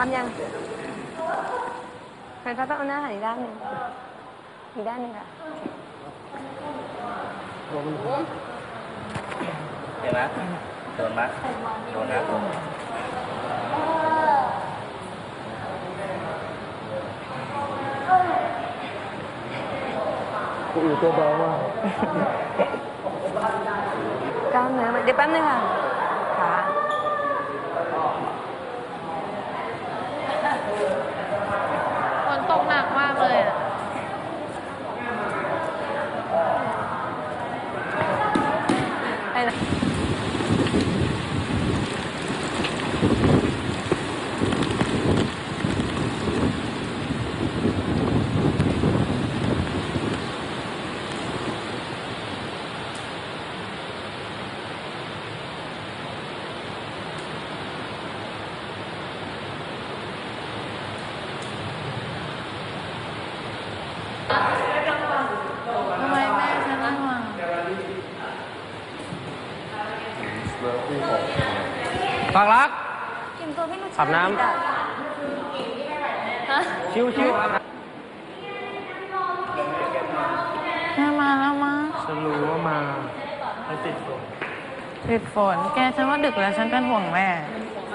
ทำยังใครพัดต้องเอาหน้าหันอีกด้านหนึ่งอีกด้านหนึ่งค่ะเห็นไหมโดนไหมโดนนะกูอูตัวเบามากกล้ามเนื้อมันเดี๋ยวแป๊บนึงค่ะขา ฝนตกหนักมากเลยอะ ไปนะ ทำไมแม่ฉันนั่งวาง ปากรักกินตัวไม่รู้อาบน้ำ ฮะชิวชิวแม่มาแล้วมาฉันรู้ว่ามาไปติดฝนติดฝน แกฉันว่าดึกแล้วฉันเป็นห่วงแม่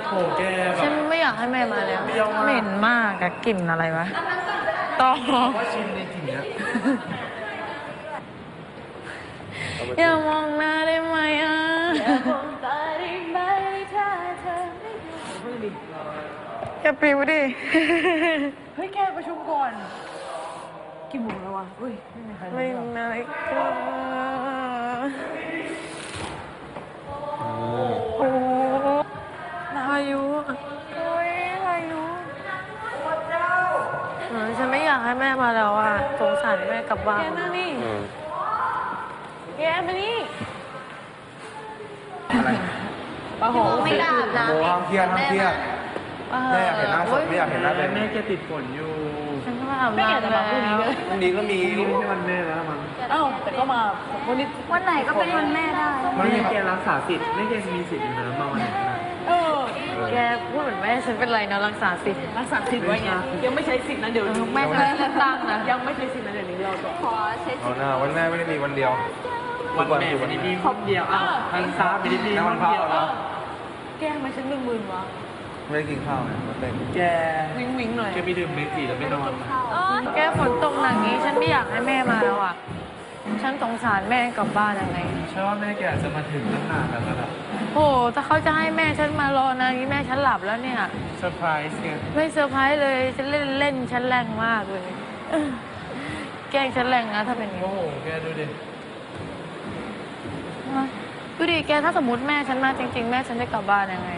โหแกแบฉับ นไม่อยากให้แม่มาแล้วเปรี้ยวมาก เหม็นมากอะกลิ่นอะไรวะต่อว่าชินในกลิ่นเนี้ยอย่ามองหน้าได้ไหมอะ อย่าปิวดิ เฮ้ยแกประชุมก่อนกี่โมงแล้ววะเฮ้ยไม่มีใครไม่รู้นาฬิกาโอ้พายุโอ้ยพายุเออฉันไม่อยากให้แม่มาแล้วอะสงสารแม่กลับบ้านแกนั่งนี่แกมานี่อะไรปะโหไม่กล้าอาบน้ำโมห้ามเครียดห้ามเครียดเออ แม่อยากเห็นหน้าสดไม่อยากเห็นหน้าเป็นแม่แกติดฝนอยู่ฉันก็มาอาบไม่อยากน้ำจะแล้มาวพรุ่งนี้เลยพรุ่งนี้ก็มี นี่ไม่ใช่วันแม่แล้วมั้งเอ้าแต่ก็มาวันนี้วันไหนก็เป็นวันแม่ได้ไม่แกรักษาสิทธิ์ไม่แกมีสิทธิ์อยู่นะมาวันไหนก็ได้เออแกพูดเหมือนแม่ฉันเป็นไรเนาะรักษาสิทธิ์รักษาสิทธิ์ไว้ไงยังไม่ใช้สิทธิ์นะเดี๋ยวนี้แม่ฉันเลือกตั้งนะ ยังไม่ใช้สิทธิ์นะเดี๋ยวนี้เราจะขอใช้เอาหน้าวันแม่ไม่ได้มีวันเดียววันแม่ไม่ได้มีคนเดียวอ้าววันซาไม่ได้มีแม่ควันนพระเดียวเหรอแกทำไมฉันมึนๆวะ ไม่ได้กินข้าวไงวันเต็มแกวิงวิงๆหน่อยแกไปดื่มเมจิแล้วไม่นอนมาแกฝนตกหนักนี้ฉันไม่อยากให้แม่มาแล้วอะ ฉันสงสารแม่กลับบ้านยังไงเชื่อว่าแม่แกอาจจะมาถึงตั้งนานแล้วนะโหถ้าเขาจะให้แม่ฉันมารอนานนี้แม่ฉันหลับแล้วเนี่ยเซอร์ไพรส์ไงไม่เซอร์ไพรส์เลยฉันเล่นเล่นฉันแรงมากเลย แกล้งฉันแรงนะถ้าเป็นอย่างโอ้นี้โหแกดูดิดูดิแกถ้าสมมติแม่ฉันมาจริง ๆ แม่ฉันจะกลับบ้านยังไง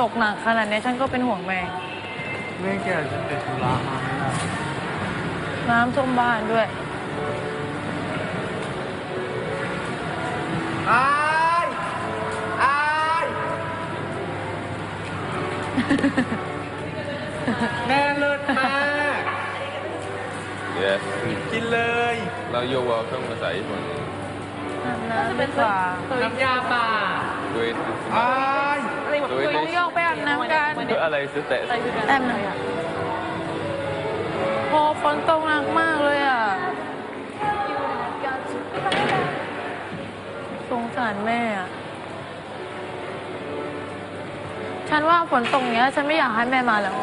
ตกหนักขนาดนี้ฉันก็เป็นห่วงแม่ แม่แกอาจจะติดธุระมาไม่ได้น้ำท่วมบ้านด้วย อายอายแม่เลิศมาก Yes. กินเลย Now you're welcome ภาษาญี่ปุ่น น้ำดีกว่า น้ำยาป่าด้วยอาย ด้วยต้องโยกไปอาบน้ำกันอะไรซื้อแต่แอมหน่อยอะโหฝนตกหนักมากเลยอะ สงสารแม่อะ ฉันว่าฝนตกเนี้ย ฉันไม่อยากให้แม่มาแล้ว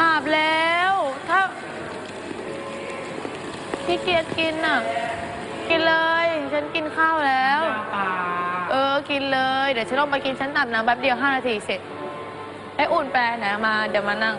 อาบแล้ว ถ้าพี่เกียจกินอะ กินเลย ฉันกินข้าวแล้วป่า เออ กินเลย เดี๋ยวฉันลงไปกินฉันอาบน้ำแป๊บเดียวห้านาทีเสร็จให้อุ่นแปรนะมา เดี๋ยวมานั่ง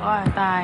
โอ้ยตาย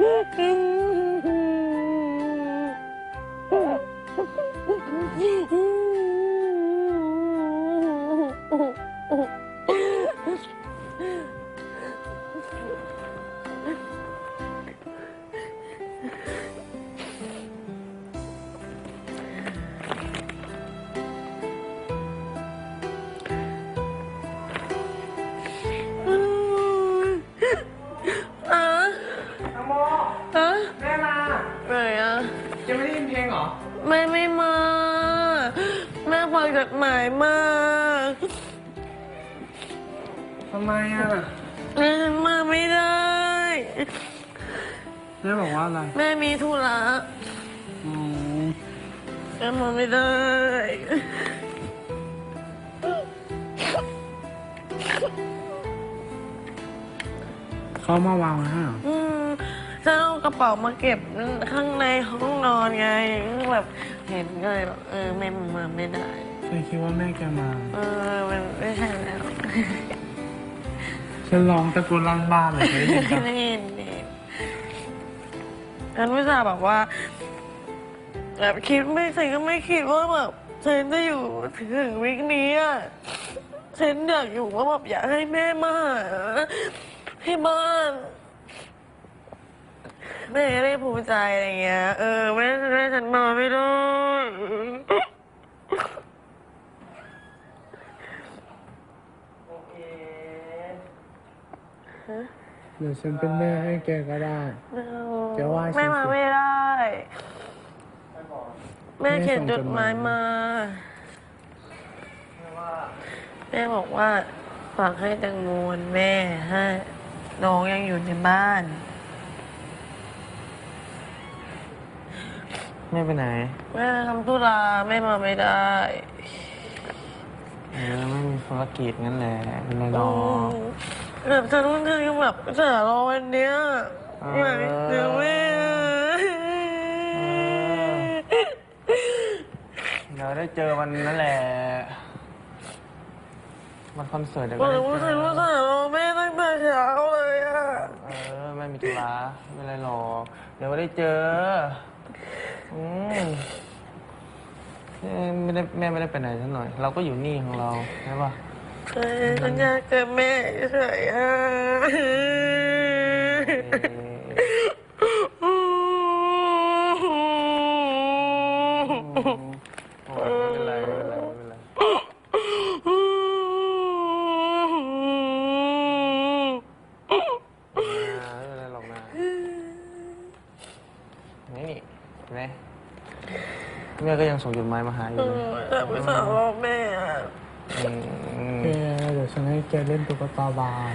Mm-hmm. เขามาวางไว้ให้เหรออืมจะเอากระเป๋ามาเก็บข้างในห้องนอนไงแบบเห็นก็เลยแบบเออแม่มาไม่ได้ฉันคิดว่าแม่แกมา เออมันไม่ใช่แล้วฉันร้องตะโกนลั่นบ้านเลยเคยได้ยินปะไม่เห็นดิฉันไม่ทราบแบบว่าแบบคิดไม่ฉันก็ไม่คิดว่าแบบฉันจะอยู่ถึงวิกนี้อะ ฉันอยากอยู่ว่าแบบอยากให้แม่มาหาที่บ้าน แม่ได้ภูมิใจอะไรเงี้ย เออแม่แม่ฉันมาไม่ได้เดี๋ยวฉันเป็นแม่ให้แกก็ได้แกว่าฉันสิ แม่มาไม่ได้ แม่เขียนจดหมายมา แม่บอกว่าฝากให้แตังโมนแม่ให้น้องยังอยู่ในบ้าน แม่ไปไหนแม่ทำธุระแม่มาไม่ได้เออไม่มีภารกิจงั้นแหละเป็นไรหรอแบบฉันต้องเธอยังแบบจะรอวันเนี้ยเอออยากเจอแม่เดี๋ยวได้เจอวันนั้นแหละ วันคอนเสิร์ตเดี๋ยวบก็อกได้ว่าเจฉันอว่าจะรอแม่ตั้งแต่เช้าเลยอะเออไม่มีธุระไม่เป็นไรหรอกเดี๋ยวก็ได้เจออืมเอ้ยไม่ได้แม่ไม่ได้ไปไหนสักหน่อย เราก็อยู่นี่ของเราใช่ปะเออฉันอยากเจอแม่เฉยๆอะ เอ่อโอ้ไม่เป็นไรไม่เป็นไรไม่เป็นไรอ่าไม่เป็นไรหรอกนะนี่นี่เห็นไหมแม่ก็ยัง ส่งจดหมายมาหาอยู่เลยแต่ไม่สาวรอแม่อะอืม แกเดี๋ยวฉันให้แกเล่นตุ๊กตาบาน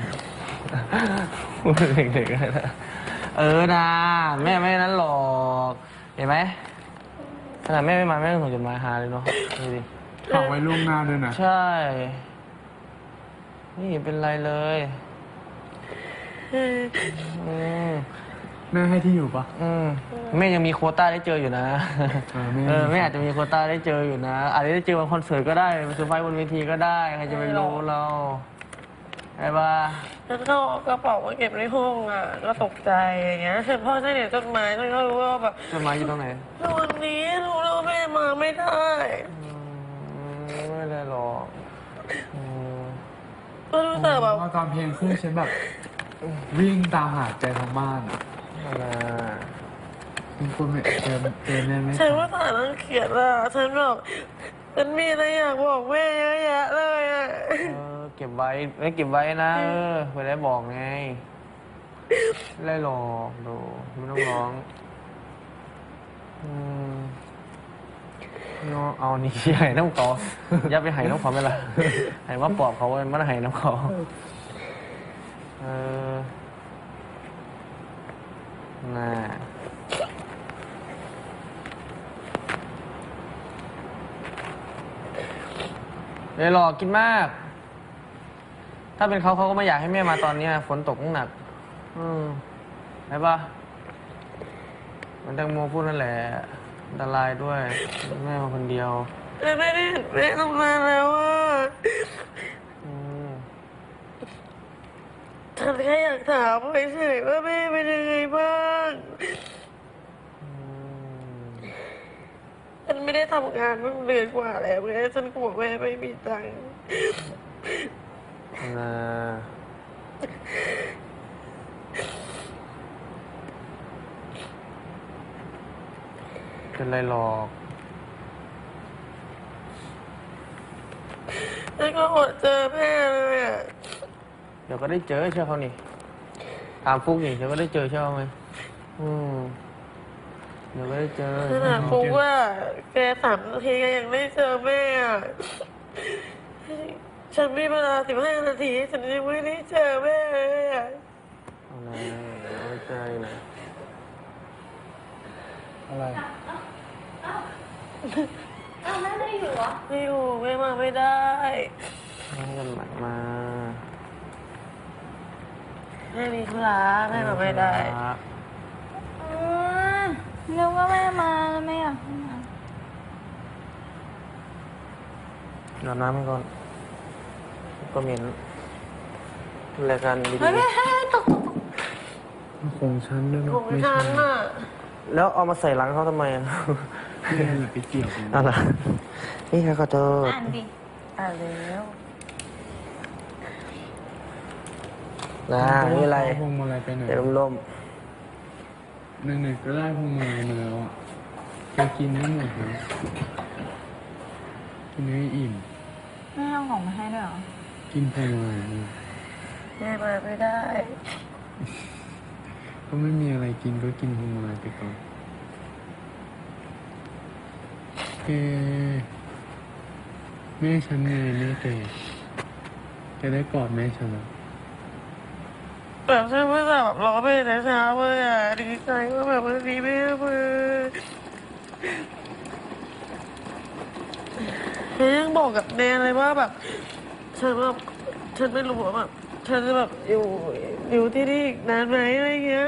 พูดเด็กๆเลยนะเออนะแม่ไม่นั้นหรอก เห็นไหมขนาดแม่ไม่มาแม่ก็ส่งจดหมายหาเลยเนาะดูดิฝากไว้ล่วงหน้าด้วยนะ ใช่ นี่เป็นไรเลยอืม แม่ให้ที่อยู่ปะ อืมแม่ยังมีโควต้าได้เจออยู่นะ เออแม่ เออแม่อาจจะมีโควต้าได้เจออยู่นะ อาจจะได้เจอวันคอนเสิร์ตก็ได้ไปเซอร์ไพรส์บนเวทีก็ได้ ใครจะไปรู้เราไอ้บ้าฉันก็เอากระเป๋ามาเก็บในห้องอะ ก็ตกใจอย่างเงี้ยเสร็จพ่อฉันเห็นจดหมายฉันก็รู้ว่าแบบจดหมายอยู่ตรงไหนวันนี้รู้แล้ววาแม่มาไม่ได้อืมไม่ได้หรอกอืมก็รู้สึกแบบพอตอนเพลงขึ้นฉันแบบ วิ่งตามหาใจทั้งบ้านอะ นั่นนะคุณคุณไม่เจอเจอแม่ไหมฉันว่าสารนังเขียนอะฉันแบบฉันมีอะไรอยากบอกแม่เยอะแยะเลยอะเออเก็บไว้ไม่เก็บไว้นะเออไม่ได้บอกไงไม่ได้หรอกดูไม่ต้องร้องอืมเนาะเอานี่หายน้ำเขาอย่าไปหายน้ำเขาไม่ละใหายมาปอบเขามันใหายน้ำเขาเออ น่าเลยหลอกกินมาก ถ้าเป็นเขาเขาก็ไม่อยากให้แม่มาตอนเนี้ยฝนตกหนัก อืมใช่ปะเหมันแตงโมพูดนั่นแหละอันตรายด้วย แม่มาคนเดียวฉันไม่ได้เห็นแม่ทำงานแล้วอะอืม ฉันแค่อยากถามเฉยๆว่าแม่เป็นยังไงบ้าง ฉันไม่ได้ทำงานมาเดือนกว่าแล้วแม่ฉันกลัวแม่ไม่มีตังค์นะเป็นไรหรอกฉันก็อดเจอแม่เลยอะเดี๋ยวก็ได้เจอเชื่อเขานี่ถามฟุกนี่เดี๋ยวก็ได้เจอเชื่อเขาไหมอืม เดี๋ยวก็ได้เจอขนาดฟุกว่าแกสามนาทีแกยังไม่เจอแม่อะฉันมีเวลาสิบห้านาที ฉันยังไม่ได้เจอแม่เลยอะเอาไงเดี๋ยวก็ได้เจออยู่นะอะไรไม่อยู่แม่มาไม่ได้ให้กันหมัดมาแม่มีธุระแม่มาไม่ได้เรี ยกว่าแม่มาไม่อยากเดี๋ยวน้ำให้ก่อน ก็เหม็นรายการดีเฮ้ยแม่ตกๆของฉันด้วยของฉันอะแล้วเอามาใส่หลังเขาทำไมอะไปเกี่ยวกันอะไรนี่ค่ะขอโทษอ่านดิอ่านแล้วนะนี่อะไรพวงมาลัยไปไหนเดี๋ยวลม หนึ่งๆก็ได้พวงมาลัยมาแล้วอะไปกินไม่หมดนะกินให้อิ่ม แม่เอาของมาให้ด้วยเหรอกินพวงมาลัยนะแม่มาไม่ได้ ก็ไม่มีอะไรกินก็กินพวงมาลัยไปก่อนเอแม่ฉันไงแม่แกแกได้กอดแม่ฉันแล้ว แบบฉันไม่ทราบแบบรอไปแต่เช้าเลยอะดีใจว่าแบบวันนี้แม่มาฉันยังบอกกับแนนเลยว่าแบบฉันแบบฉันไม่รู้ว่าแบบฉันจะแบบอยู่อยู่ที่นี่อีกนานไหมอะไรเงี้ย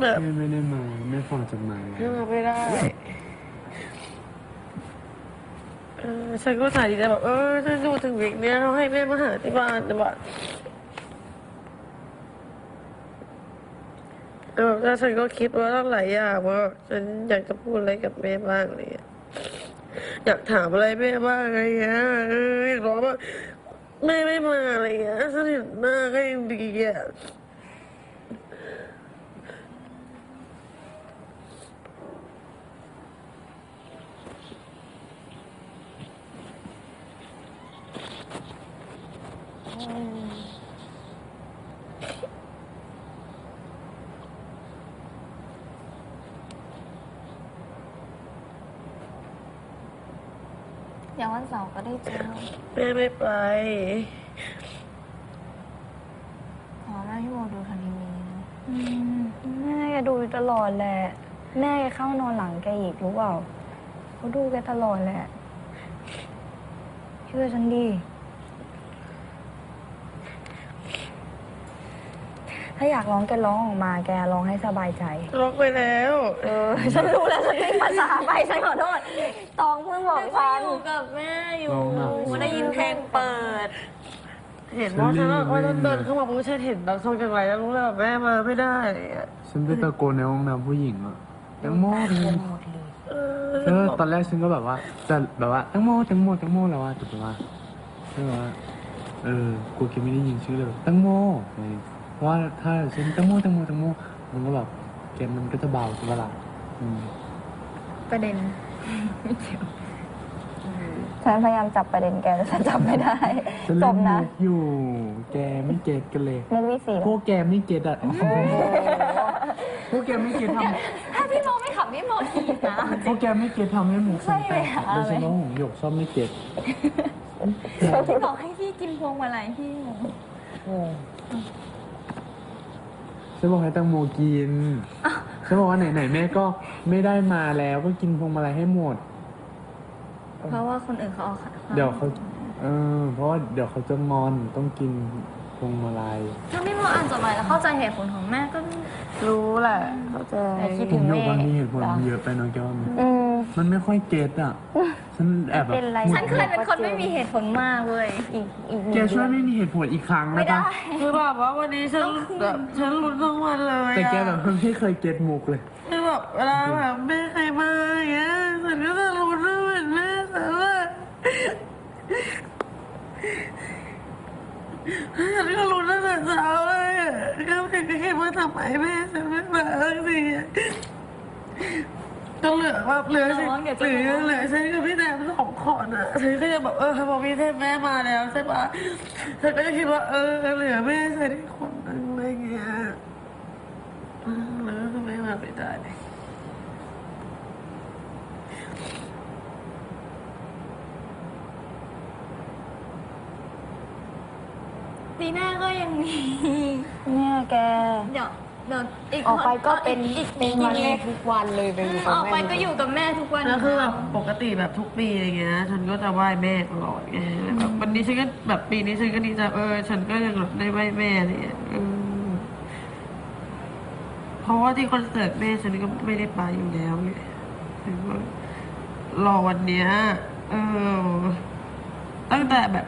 แบบแม่ไม่ได้มาแม่ฟองจะมาแม่มาไม่ได้เอฉันก็สายดีใจแบบเออฉันดูถึงวิกเนี้ยเขาให้แม่มาหาที่บ้านแต่แบบเออแล้วฉันก็คิดว่าตั้งหลายอย่างว่าฉันอยากจะพูดอะไรกับแม่บ้างอะไรเงี้ยอยากถามอะไรแม่บ้างอะไรเงี้ยเอออยากร้องว่าแม่ไม่มาอะไรเงี้ยฉันเห็นหน้าก็ยังดีอะ อย่างวันเสาร์ก็ได้เจอแม่ไม่ไปอ๋อแม่พี่โมดูทันทีวีนะแม่แกดูตลอดแหละ แม่แกเข้านอนหลังแกอีกรู้เปล่าเขาดูแกตลอดแหละ เชื่อฉันดิ ถ้าอยากร้องแกร้องออกมาแกร้องให้สบายใจ ล็อกไปแล้ว เออ ฉันรู้แล้วฉันไม่ภาษาไปฉันขอโทษตองเพิ่งบอกฉันอยู่กับแม่อยู่ร้องหนัก ได้ยินเพลงเปิด เห็นว่าฉันว่าว่าเดินเข้ามาปุ๊บฉันเห็นดังช่องจังไรแล้วรู้เลยแบบแม่มาไม่ได้อะไรอย่างเงี้ยฉันไปตะโกนในห้องน้ำผู้หญิงอะแตงโมแตงโมเอเอออตอนแรกฉันก็แบบว่าจะแบบว่าแตงโมแตงโมแตงโมแล้วว่าแต่แบบว่าฉันแบบว่าเออกูแกไม่ได้ยินชื่อเลยแบบแตงโมอะไรอย่างเงี้ยเพ ราะว่าถ้าฉันแตงโมแตงโมแตงโมมันก็แบบเกมมันก็จะเบาใช่ปะล่ะอืมประเด็นฉันพยายามจับประเด็นแกแต่ฉันจับไม่ได้ฉันจเล่บนนะมุกอยู่ แกไม่เก็ตกันเลย มุกวิสีพวกแกไม่เก็ตอะพวกแกไม่เก็ตทถ้าพี่โมไม่ขับพี่โมผิดนะำพวกแกไม่เก็ตทำให้หมูสันแตกใช่ไหมโดยเฉพาะหงหยกชอบไม่เก็ตพี่บอกให้พี่กินพวงมาลัยพี่ ฉันบอกให้แตังโมกินฉันบอกว่าไหนๆแม่ก็ไม่ได้มาแล้วก็กินพวงมาลัยให้หมด เพราะว่าคนอื่นเขาเอาค่ะเดี๋ยวเขาเออเพราะว่าเดี๋ยวเขาจะงอนต้องกินพวงมาลัยถ้าพี่โมอ่านจดหมายแล้วเข้าใจเหตุผลของแม่ก็รู้แหละเข้าใจ แต่คิดผถึมงโยแม่กว่ามีเหตุผลหรอเยอะไปหน้อยแก้วาอืม มันไม่ค่อยเก็ตอะ ฉันแอบแบบเป็นไรฉันเคยเป็นคนไม่มีเหตุผลมากเว้ย อีกอีกหนึ่ง แกช่วยเดือนไม่มีเหตุผลอีกครั้งไม่นะได้ ปะคือแบบว่าวันนี้ฉันแบบฉันลุ้นทั้งวันเลยแต่แกอะแบบไม่เคยเก็ตมุกเลย คือแบบเวลาแบบแม่ใครมาอย่างเงี้ยฉันก็จะรู้ว่าเหมือนแม่ฉันอะฉันก็รู้ตั้งแต่เช้าเลยอะก็ไม่เคยคิดว่าทำไมแม่ฉันไม่มาสักทีอะ ก็เหลือแบบเหลือฉันเหลือเหลือฉันกับพี่แดมสองคนอะฉันก็จะแบบเออพอพี่เทพแม่มาแล้วใช่ปะฉันก็จะคิดว่าเออเหลือแม่ฉันอีกคนนึงอะไรเงี้ยแล้วทำไมมาไม่ได้ปีหน้าก็ยังมีเนี่ยแก เดี๋ยว เดี๋ยวอีกออกไปก็เป็นอีกเป็นวันแรกทุกวันเลยไปอยู่อกับอกแม่ไปก็อยู่กับแม่ทุกวัน แล้วคือแบบปกติแบบทุกปีอะไรเงี้ย ฉันก็จะไหว้แม่ตลอดไงแบบวันนี้ฉันก็แบบปีนี้ฉันก็ดีใจเออ ฉันก็ยังแบบได้ไหว้แม่อะไรเงี้ยเออเพราะว่าที่คอนเสิร์ตแม่ฉันก็ไม่ได้ไปอยู่แล้วไงฉันก็รอวันเนี้ยเออ ตั้งแต่แบบ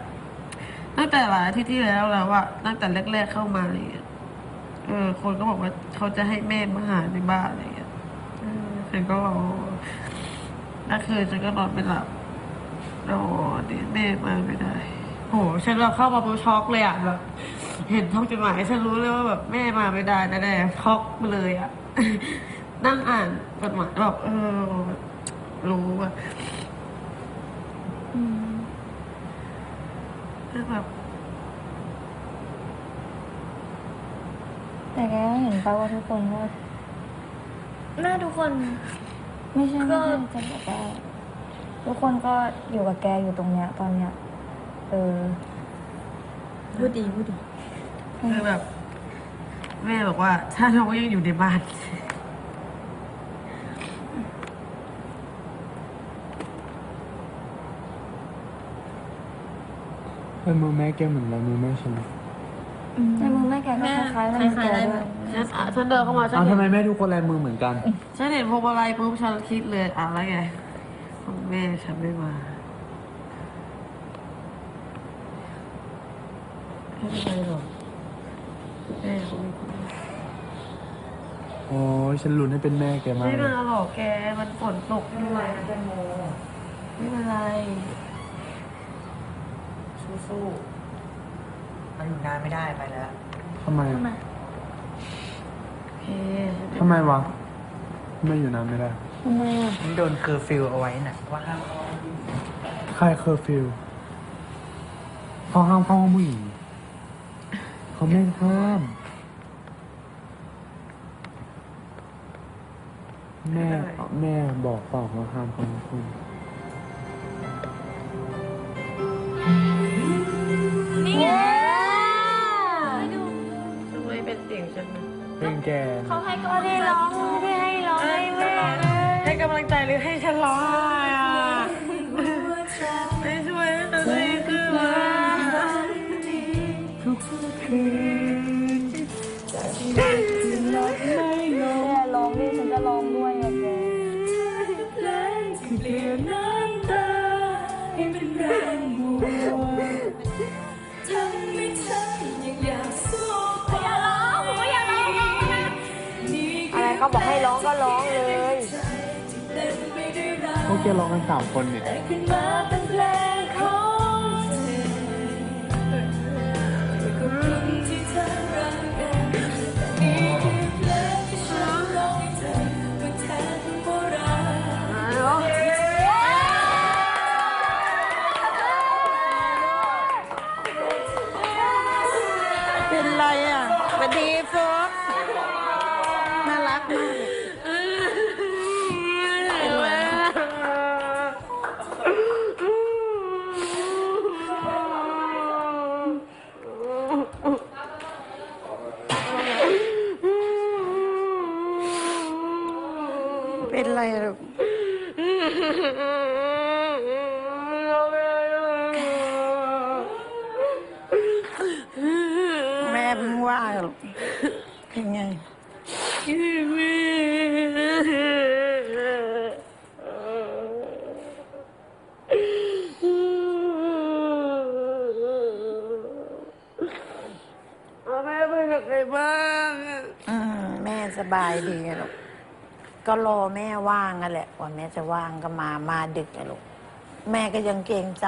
ตั้งแต่หลายอาที่ที่แล้วแล้วอะตั้งแต่แรกๆเข้ามาอะไรเงี้ย เออ คนก็บอกว่าเขาจะให้แม่มาหาในบ้านอะไรเงี้ยเออฉันก็รอนั่นคือฉันก็นอนไม่หลับรอเดี๋ยวแม่มาไม่ได้โหฉันแบบเข้ามาปุ๊บช็อกเลยอะแบบ เห็นท้องจดหมายฉันรู้เลยว่าแบบแม่มาไม่ได้แน่ๆช็อกไปเลยอะ นั่งอ่านจดหมายแบบเออ รู้อะแบบ แต่แกก็เห็นไปว่าทุกคนก็แม่ทุกคน ไม่ใช่ก็ไม่ใช่จะบอกว่าทุกคนก็อยู่กับแกอยู่ตรงเนี้ย ตอนเนี้ย เออพูดดีพูดดีคือแบบ แม่บอกว่า ถ้าน้องยังอยู่ในบ้านเออมือแม่แกเหมือนลายมือแม่ฉัน ในมือแม่แกก็คล้ายๆในมือแกด้วยฉันอะฉันเดินเข้ามาฉันอ้าวเห็ทำนไมแม่ทุกคนลายมือเหมือนกัน ฉันเห็นพวงมาลัยปุ๊บฉันคิดเลยอะแล้วไงของแม่ฉันไม่มาไม่เป็นไรหรอกแม่เขาไม่มาโอ้ยฉันลุ้นให้เป็นแม่แกมากไม่เลมายหรอกแกมันฝนตกด้วยไม่เป็นไรสู้ๆ มันอยู่นานไม่ได้ไปแล้ว ทำไมโอเคทำไมวะทำไมอยู่นานไม่ได้ ทำไมอะมันโดนเคอร์ฟิวเอาไว้น่ะว่าห้ามเข้าใครเคอร์ฟิวเขาห้ามเข้าห้องผู้หญิงเขาไม่ห้าม แม่แม่บอกเปล่าว่าห้ามเข้าห้องผู้หญิง แกเขาให้ก็ได้ร้องที่ให้ร้องให้แม่ให้กำลังใจหรือให้ฉันร้องไห้อะไม่ช่วยให้ฉันดีขึ้นเลยทุกคืน เขาบอกให้ร้องก็ร้องเลย พวกจะร้องกันสามคนเนี่ยเป็น เป็นไงคิดถึงแม่เอาแม่ไปกับใครบ้างอะอืมแม่สบายดีอะลูกก็รอแม่ว่างนั่นแหละว่าแม่จะว่างก็มามาดึกอะลูกแม่ก็ยังเกรงใจ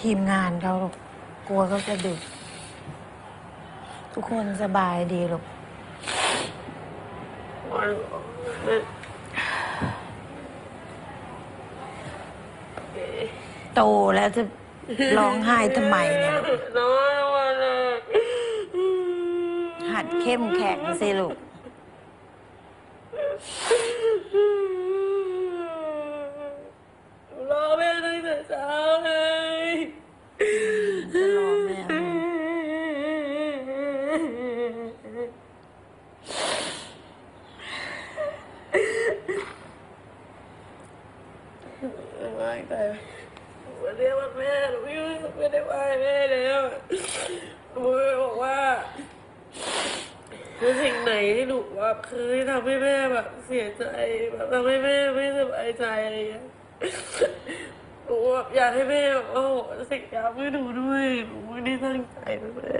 ทีมงานเขาลูกกลัวเขาจะดึก ทุกคนสบายดีลูกโตแล้วจะร้องไห้ทำไมเนี่ยลูกน้อยวันเลยหัดเข้มแข็งสิลูก รอแม่ตั้งแต่เช้าเลย จะรอแม่ไหม ไม่แต่วันนี้วันแม่หนูไม่ไม่ได้ไหว้แม่แล้วหนูบอกว่าคือสิ่งไหนที่หนูว่าเคยทำให้แม่แบบเสียใจแบบทำให้แม่ไม่สบายใจอะไรอย่างเงี้ยหนูแบบอยากให้แม่แบบโอ้โหสิ่งยามให้หนูด้วยหนูไม่ได้ตั้งใจนะแม่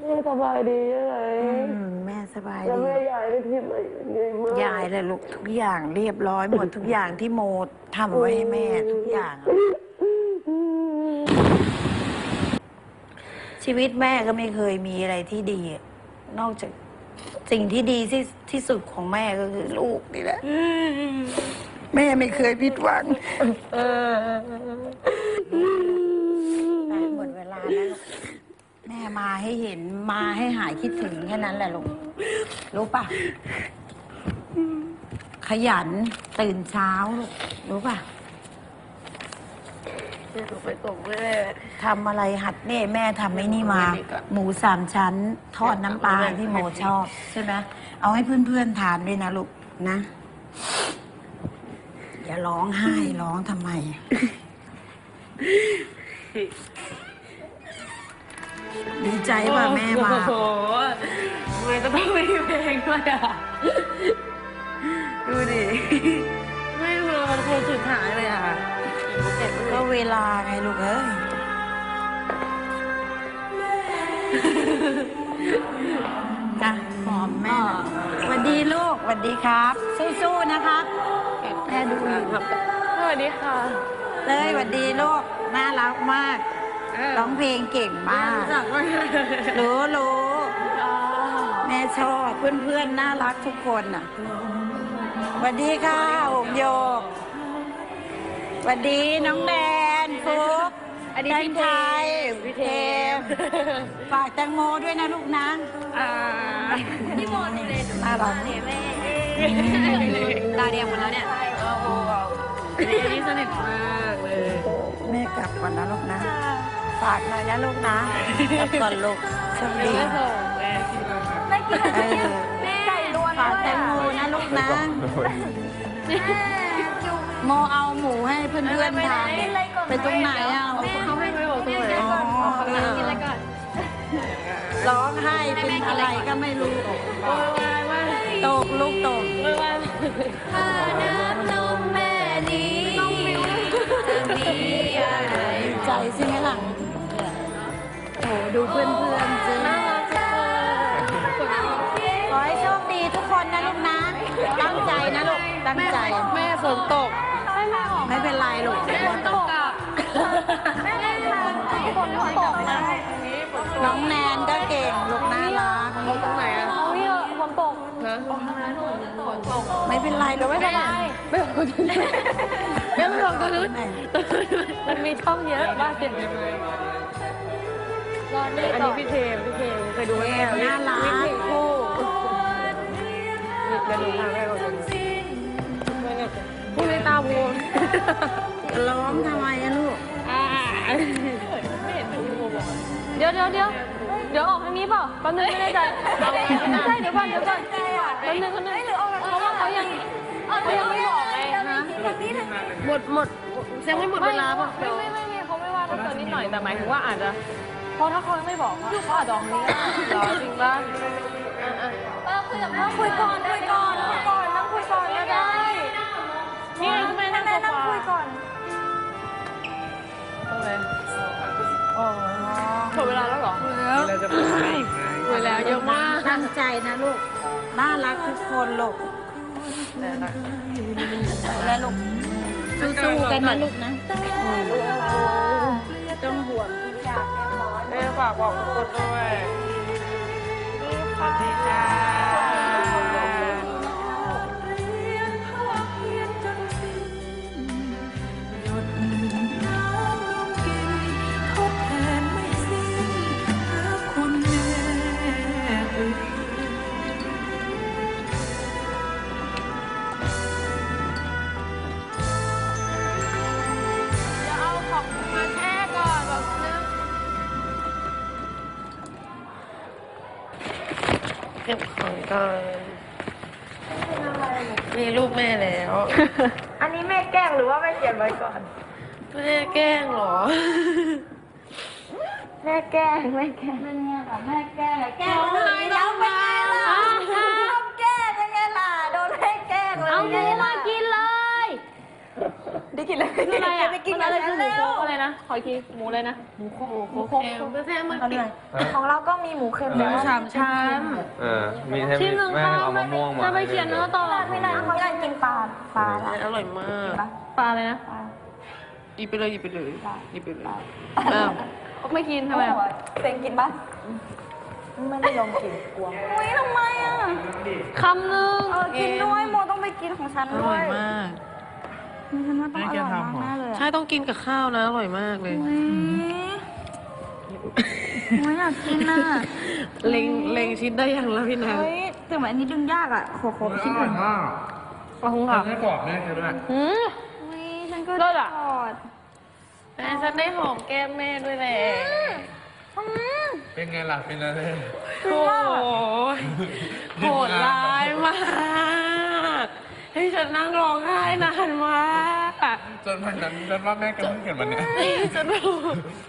แม่สบายดียังไง อืมแม่สบาย แล้ว ดี แม่ยายได้ที่ไหนยังไงบ้ายายแหละลูกทุกอย่างเรียบร้อยหมดทุกอย่างที่โมทำไว้ให้แม่ทุกอย่าง ชีวิตแม่ก็ไม่เคยมีอะไรที่ดี นอกจากสิ่งที่ดีที่ที่สุดของแม่ก็คือลูกนี่แหละแม่ไม่เคยผิดหวังไปหมดเวลาแล้วลูกแม่มาให้เห็นมาให้หายคิดถึงแค่นั้นแหละลูกรู้ปะ ขยันตื่นเช้าลูกรู้ปะแม่หนูไปส่งแม่ ทำอะไรหัดเน่แม่ทำไอ้นี่มา หมูสามชั้น ทอดน้ำปลาที่โมชอบ ใช่ไหมเอาให้เพื่อนๆทานด้วยนะลูกนะ อย่าร้องไห้ร้องทำไม ดีใจว่าแม่มา โอ้โหทำไมจะต้องมีเพลงด้วยอะ ดูดิ ไม่ดูเรามันคนสุดท้ายเลยอะก็เวลาไงลูกเอ้ยจ้ะหอมแม่น่ะสวัสดีลูกสวัสดีครับ สู้ๆนะครับแม่ดูอยู่ครับสวัสดีค่ะเลยสวัสดีลูกน่ารักมากร้องเพลงเก่งมากรู้รู้แม่ชอบเพื่อนๆน่ารักทุกคนอะ สวัสดีค่ะหงโยกสวัสดีน้องแดนฟุกอันนี้แตพี่งเทไทยพี่เทม ฝากแตงโมด้วยนะลูกนะ อ่าพี่โมนี่น่ารักตาแดงหมดแล้วเนี่ยอันนี้สนิทมากเลย แม่กลับก่อนนะลูกนะ ฝากหน่อยนะลูกนะกลับก่อนลูกโชคดี ไม่ส่งแม่เออฝากแตงโมนะลูกนะโมเอาหมูให้เพื่อนๆทานไปตรงไหนอะเขาไม่บอกตรงไหนอ๋อเออร้องไห้เป็นอะไรก็ไม่รู้ตกลูกตกต้องมีอะไรใจใช่ไหมล่ะโอ้ดูเพื่อนๆสิข คดีทุกคนนะลูกนะ ตั้งใจนะลูก ตั้งใจ แม่ฝนตก ไม่เป็นไรลูกฝนตกอะแม่ฝนตกนะน้องแนนก็เก่งลูกน่ารักตรงไหนอะเอาพี่เออฝนตกนะไม่เป็นไรลูกไม่เป็นไรไม่บอกคนอื่นไม่บอกคนอื่นมันมีช่องเยอะบ้านเปลี่ยนรอนี่อันนี้พี่เทมพี่เทมเคยดูไหมน่ารักเพลงคู่เดี๋ยวหนูพาแม่ไปดูพูดในตาบวมร้องทำไมอะลูกเดี๋ยวเดี๋ยวเดี๋ยวเดี๋ยวออกทางนี้เปล่าแป๊บนึงไม่แน่ใจใช่เดี๋ยวก่อนเดี๋ยวก่อนแป๊บนึงแป๊บนึงเพราะว่าเขายังเขายังไม่บอกไงฮะหมดหมดยังไม่หมดเวลาป่ะไม่ไม่ไม่ไม่เขาไม่ว่าต้องเกินนิดหน่อยแต่หมายถึงว่าอาจจะเพราะถ้าเขายังไม่บอกอะเขาอาจจะออกนี้ด้เหรอจริงป่ะ อะๆคุยกับพ่อคุยก่อนคุยก่อนคุยก่อนนั่งคุยก่อนก็ได้นี่ไงคุณแม่นั่งนั่งคุยก่อนโอเคหมดเวลาแล้วเหรอเราจะไปไหนอีกไหมดแล้วเยอะมากตั้งใจนะลูกน่ารักทุกคนลูกแล้วลูกสู้ๆกันนะลูกนะต้องห่วงทุกอย่างแน่นอนแม่ฝากบอกทุกคนด้วย สวัสดีค่ะจะ ก็บของก่อนมีรูปแม่แล้ว อันนี้แม่แกล้งหรือว่าแม่เขียนไว้ก่อน แม่แกล้งเหรอ แม่แกล้งแม่แกล้งเป็นไงล่ะแม่แกล้งแกล้งคนอื่นแล้วเป็นไงล่ะชอบแกล้งเป็นไงล่ะโดนแม่แกล้งเลยเอาหมูมากินเลย ได้กินเลยคืออะไรอะไปกินมักันอะไรคือหมูแล้วโคกอะไรนะ ขออีกทีหมูอะไรนะ หมูโคกหมูโคกเอวแม่มาเอากิหนน่อยของเราก็มีหมูเค็มหมูแล้วสามชั้นเออมีแค่ชิ้นหนึ่งแม่ค่ะเอามะม่วงมาจะไปเขียนเนื้อต่อไม่ได้เขาอยากกินปลาปลาละอร่อยมากปลาปลาอะไรนะปลาหยิบไปเลยหยิบไปเลยหยิบไปเลยอ้าวไม่กินทำไมอะเซ็งกินปะไม่ได้ลองกินกลัวอุ้ยทำไมอะคำหนึ่งเออกินด้วยโมต้องไปกินของฉันอด้ร่วอยยมาก ฉันว่าต้องอร่อยมากแน่เลยใช่ต้องกินกับข้าวนะอร่อยมากเลย อุ้ยอุ้ยอยากกินอะเล็งเล็งชิ้นได้ยังแล้วพี่นางเฮ้ยแต่ว่าอันนี้ดึงยากอะ ขอขอคิดอก่ร่ออนยมากขอบคุณค่ะให้กรอบแม่เธอด้วยอืม อุ้ยฉันก็เลิศอะ กอดแม่ฉันได้หอมแก้มแม่ด้วยแหละอืมเป็นไงล่ะเป็นอะไรโอ้ยโหดร้ายมาก ให้ฉันนั่งร้องไห้นานมากจนวันนั้นจนว่าแม่กำลังเกิดวันเนี้ยฉันรู้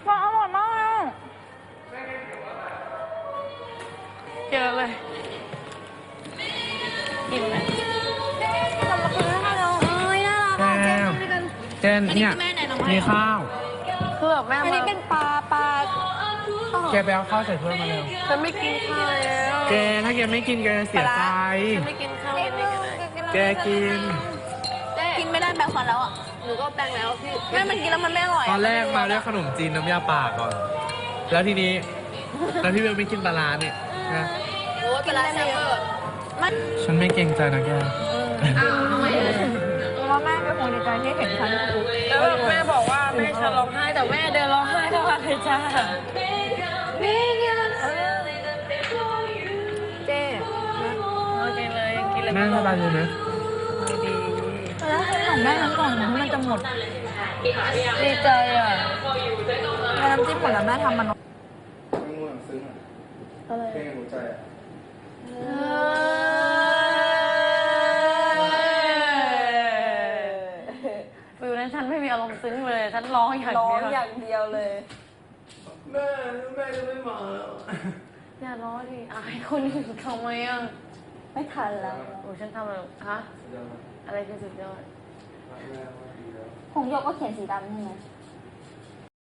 มันอร่อยมากเลยอะเยอะเลยกินไหมทำมาคืนให้เรเอ้ยน่ารักแก้อะมเจ๊ทำด้วยกันเจนเนี่ยมีข้าวเพื่อแม่อันมานี้เป็นปลาปลาแกไปเอาข้าวใส่ถ้วยมาเร็วฉันไม่กินข้าวแล้วแกถ้าแกไม่กินแกจะเสียใจ ฉันไม่กิน แกกิน กินไม่ได้แปลงฟันแล้วอะ หนูก็แปลงแล้วพี่แม่มันกินแล้วมันไม่อร่อยตอนแรกมาด้วยขนมจีนน้ำยาป่าก่อน แล้วทีนี้ แล้วพี่เบลไม่กินปลาร้าเนี่ยนะหนูว่าเป็นร้านแซ่บเวอร์ฉันไม่เกรงใจนะแก อ้าวทำไมอะว่าแม่ก็คงดีใจที่เห็นฉันแล้วแบบแม่บอกว่าแม่ฉันร้องไห้แต่แม่เดินร้องไห้ทั้งวันเลยจ้าเเลยกินเลยแม่สบายดีไหมดีแล้วของแม่ทั้งกล่องนะมันจะหมด ดีใจอะแล้วน้ำจิ้มผลไม้ทำมันฟิวนั้นฉันไม่มีอารมณ์ซึ้งเลย ฉันร้องอย่างร้องเดียวอย่างเดียวเลย แม่แม่จะไม่มาอย่าร้องดิอายคนอื่นทำไมอะ ไม่ทันแล้ว โอ้ฉันทำอะไรฮะอะไรคือสุดยอดของโยกก็เขียนสีดำใช่ไหม